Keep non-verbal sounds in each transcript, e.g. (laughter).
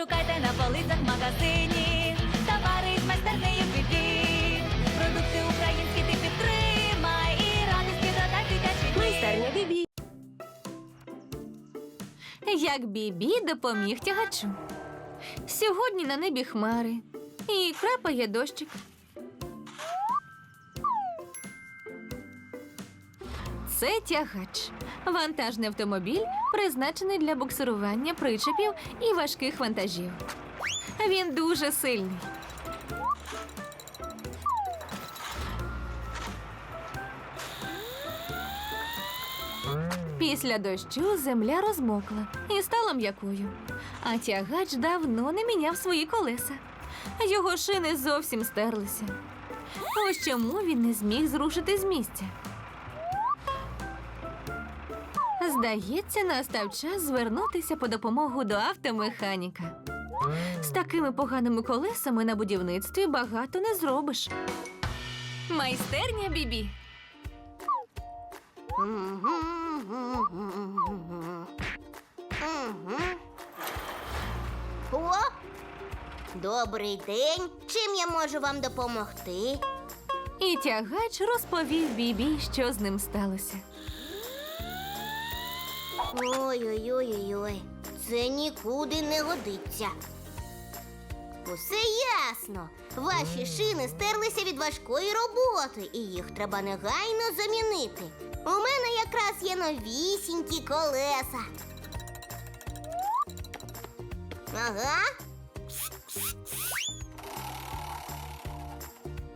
шукайте на полицях магазинів, магазині. Товари з майстернею квітів. Продукти українські ти підтримай і радості додай дитячі дні. Майстерня Бібі. Як Бібі допоміг тягачу. Сьогодні на небі хмари і крапає дощик. Це тягач. Вантажний автомобіль, призначений для буксирування причепів і важких вантажів. Він дуже сильний. Після дощу земля розмокла і стала м'якою. А тягач давно не міняв свої колеса. Його шини зовсім стерлися. Ось чому він не зміг зрушити з місця. Здається, настав час звернутися по допомогу до автомеханіка. З такими поганими колесами на будівництві багато не зробиш. Майстерня Бібі. О! Добрий день. Чим я можу вам допомогти? І тягач розповів Бібі, що з ним сталося. Ой-ой-ой-ой. Це нікуди не годиться. Усе ясно. Ваші шини стерлися від важкої роботи, і їх треба негайно замінити. У мене якраз є новісінькі колеса. Ага.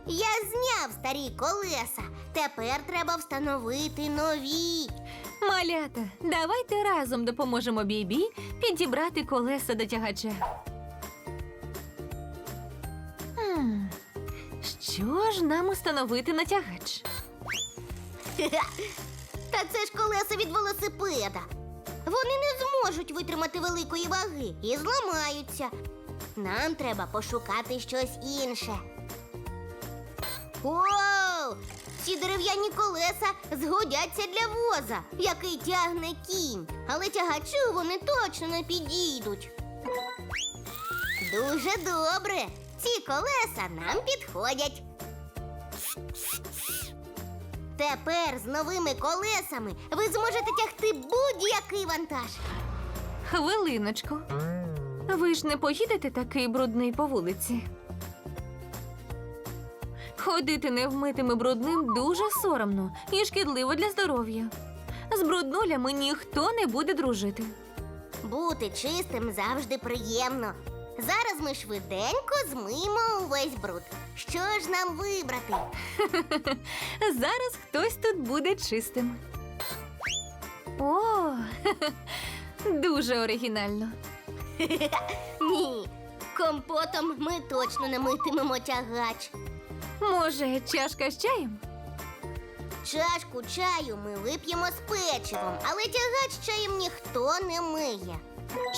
Я зняв старі колеса. Тепер треба встановити нові. Малята, давайте разом допоможемо Бібі підібрати колеса до тягача. Що ж нам установити на тягач? (laughs) Та це ж колеса від велосипеда. Вони не зможуть витримати великої ваги і зламаються. Нам треба пошукати щось інше. Оу! Ці дерев'яні колеса згодяться для воза, який тягне кінь, але тягачу вони точно не підійдуть. Дуже добре. Ці колеса нам підходять. Тепер з новими колесами ви зможете тягти будь-який вантаж. Хвилиночку. Ви ж не поїдете такий брудний по вулиці. Ходити невмитим і брудним дуже соромно і шкідливо для здоров'я. З бруднулями ніхто не буде дружити. Бути чистим завжди приємно. Зараз ми швиденько змиємо увесь бруд. Що ж нам вибрати? (laughs) Зараз хтось тут буде чистим. О, (laughs) дуже оригінально. (laughs) Ні, компотом ми точно не митимемо тягач. Може, чашка з чаєм? Чашку чаю ми вип'ємо з печивом, але тягач чаєм ніхто не миє.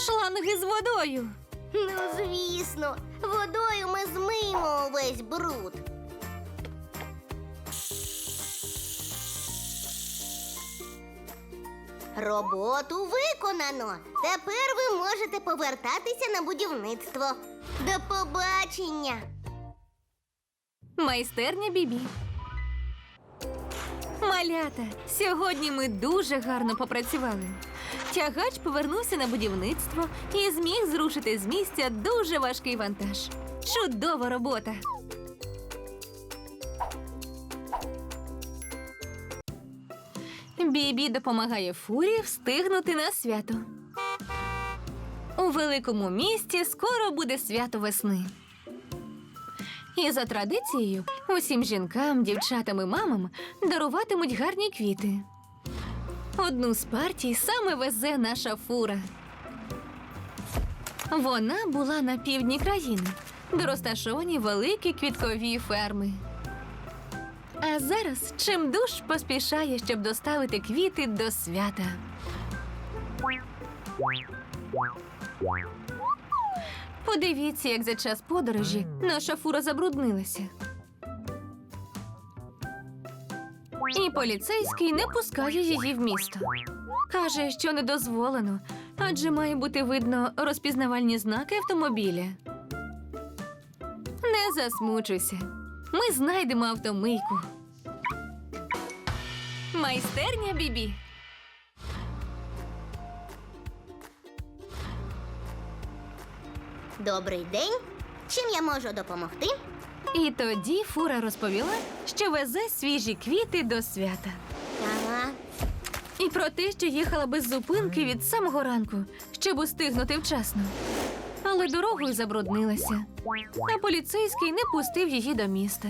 Шланги з водою. Ну, звісно, водою ми змиємо увесь бруд. Роботу виконано. Тепер ви можете повертатися на будівництво. До побачення! Майстерня Бібі. Малята, сьогодні ми дуже гарно попрацювали. Тягач повернувся на будівництво і зміг зрушити з місця дуже важкий вантаж. Чудова робота! Бібі допомагає фурі встигнути на свято. У великому місті скоро буде свято весни. І за традицією усім жінкам, дівчатам і мамам даруватимуть гарні квіти. Одну з партій саме везе наша фура. Вона була на півдні країни, де розташовані великі квіткові ферми. А зараз чимдуж поспішає, щоб доставити квіти до свята. Подивіться, як за час подорожі наша фура забруднилася. І поліцейський не пускає її в місто. Каже, що не дозволено, Адже має бути видно розпізнавальні знаки автомобіля. Не засмучуйся. Ми знайдемо автомийку. Майстерня Бібі. Добрий день. Чим я можу допомогти? І тоді фура розповіла, що везе свіжі квіти до свята. Ага. І про те, що їхала без зупинки від самого ранку, щоб устигнути вчасно. Але дорогою забруднилася, а поліцейський не пустив її до міста.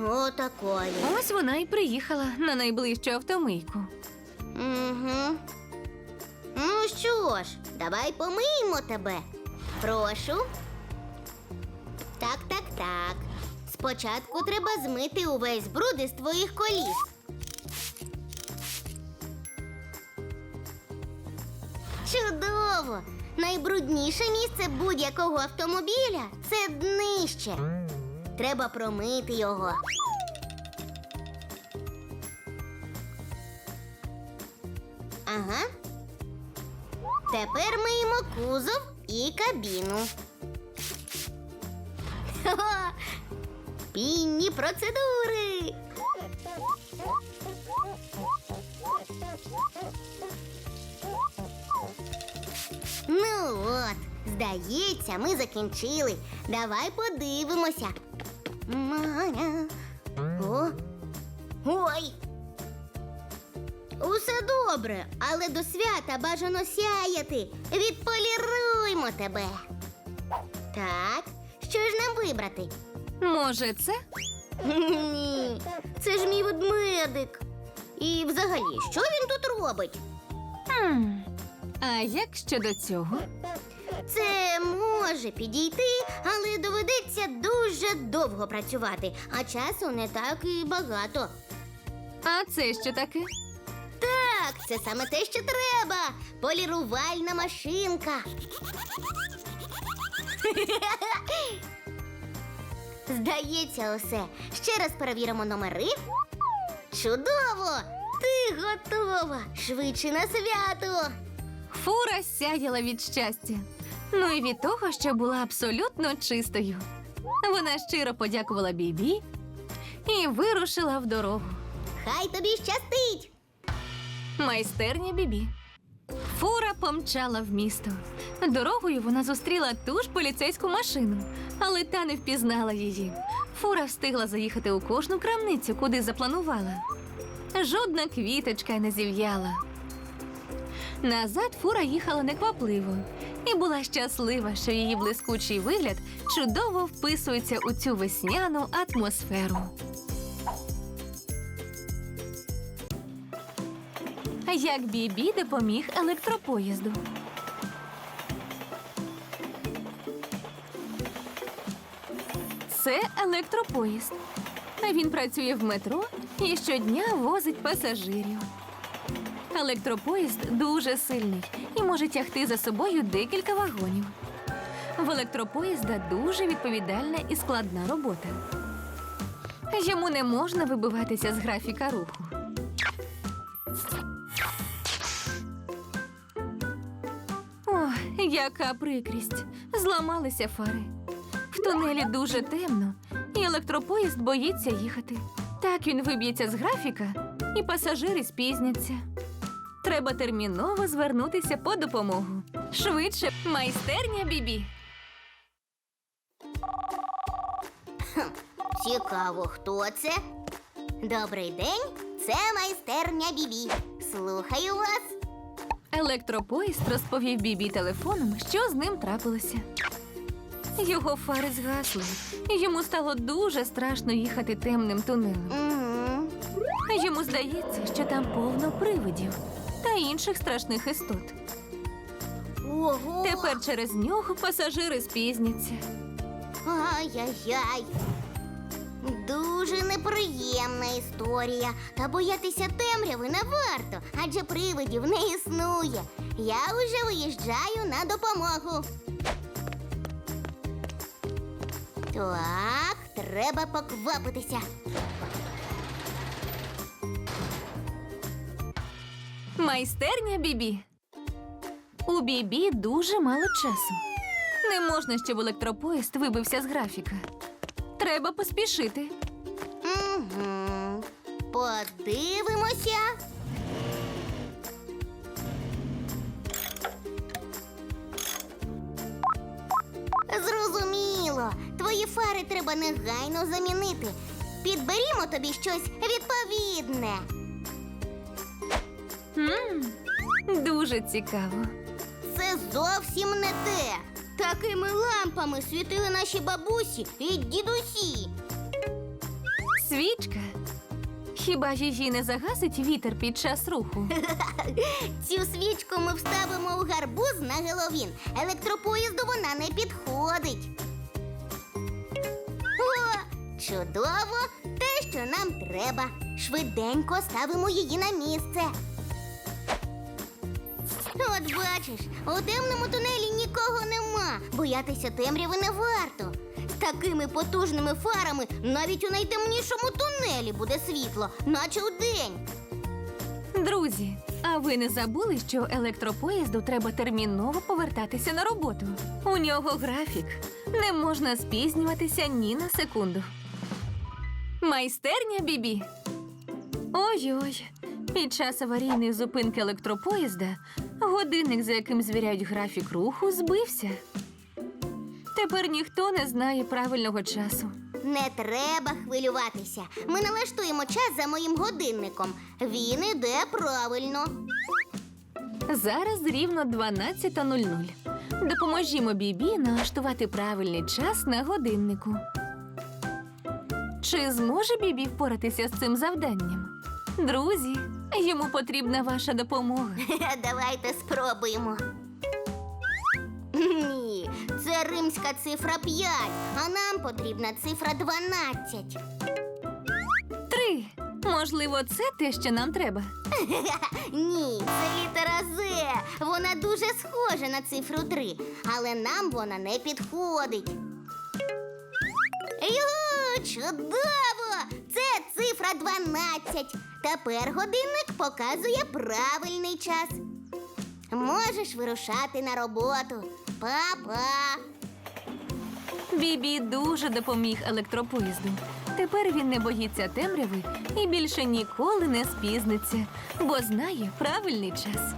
Отакої. Ось вона і приїхала на найближчу автомийку. Угу. Ну що ж, давай помиємо тебе. Прошу. Так, так, так. Спочатку треба змити увесь бруд із твоїх коліс. Чудово! Найбрудніше місце будь-якого автомобіля це днище. Треба промити його. Ага. Тепер миємо кузов і кабіну. Пінні процедури. Ну от, здається, ми закінчили. Давай подивимося. Маня. О. Ой. Усе добре, але до свята бажано сяяти. Відполіруймо тебе. Так, що ж нам вибрати? Може, це? Ні, це ж мій ведмедик. І взагалі, що він тут робить? Хм. А як щодо цього? Це може підійти, але доведеться дуже довго працювати, а часу не так і багато. А це що таке? Це саме те, що треба. Полірувальна машинка. (laughs) Здається, усе. Ще раз перевіримо номери. Чудово! Ти готова! Швидше на свято! Фура сяяла від щастя. Ну і від того, що була абсолютно чистою. Вона щиро подякувала Бібі і вирушила в дорогу. Хай тобі щастить! Майстерня Бібі. Фура помчала в місто. Дорогою вона зустріла ту ж поліцейську машину, але та не впізнала її. Фура встигла заїхати у кожну крамницю, куди запланувала. Жодна квіточка не зів'яла. Назад фура їхала неквапливо і була щаслива, що її блискучий вигляд чудово вписується у цю весняну атмосферу. Як Бібі допоміг електропоїзду. Це електропоїзд. Він працює в метро і щодня возить пасажирів. Електропоїзд дуже сильний і може тягти за собою декілька вагонів. В електропоїзда дуже відповідальна і складна робота. Йому не можна вибиватися з графіка руху. Яка прикрість! Зламалися фари. В тунелі дуже темно, і електропоїзд боїться їхати. Так він виб'ється з графіка, і пасажири спізняться. Треба терміново звернутися по допомогу. Швидше, майстерня Бібі. Цікаво, хто це? Добрий день, це майстерня Бібі. Слухаю вас. Електропоїзд розповів Бібі телефоном, що з ним трапилося. Його фари згасли, і йому стало дуже страшно їхати темним тунелем. Угу. Йому здається, що там повно привидів та інших страшних істот. Ого. Тепер через нього пасажири спізняться. Ай-яй-яй. Неприємна історія. Та боятися темряви не варто, адже привидів не існує. Я вже виїжджаю на допомогу. Так, треба поквапитися. Майстерня Бібі. У Бібі дуже мало часу. Не можна, щоб електропоїзд вибився з графіка. Треба поспішити. Угу. Подивимося. Зрозуміло. Твої фари треба негайно замінити. Підберімо тобі щось відповідне. м дуже цікаво. Це зовсім не те. Такими лампами світили наші бабусі і дідусі. Свічка. Хіба її не загасить вітер під час руху? (laughs) Цю свічку ми вставимо у гарбуз на Геловін. Електропоїзду вона не підходить. О, чудово! Те, що нам треба. Швиденько ставимо її на місце. От бачиш, у темному тунелі нікого нема. Боятися темряви не варто. Такими потужними фарами навіть у найтемнішому тунелі буде світло, наче вдень. Друзі, а ви не забули, що електропоїзду треба терміново повертатися на роботу? У нього графік. Не можна спізнюватися ні на секунду. Майстерня Бібі. Ой-ой. Під час аварійної зупинки електропоїзда годинник, за яким звіряють графік руху, збився. Тепер ніхто не знає правильного часу. Не треба хвилюватися. Ми налаштуємо час за моїм годинником. Він іде правильно. Зараз рівно 12.00. Допоможімо Бібі налаштувати правильний час на годиннику. Чи зможе Бібі впоратися з цим завданням? Друзі, йому потрібна ваша допомога. (laughs) Давайте спробуємо. Це римська цифра 5, а нам потрібна цифра 12. Три. Можливо, це те, що нам треба. (laughs) Ні, це літера З. Вона дуже схожа на цифру 3, але нам вона не підходить. Йо, чудово! Це цифра 12. Тепер годинник показує правильний час. Можеш вирушати на роботу. Па-па! Бібі дуже допоміг електропоїзду. Тепер він не боїться темряви і більше ніколи не спізниться, бо знає правильний час.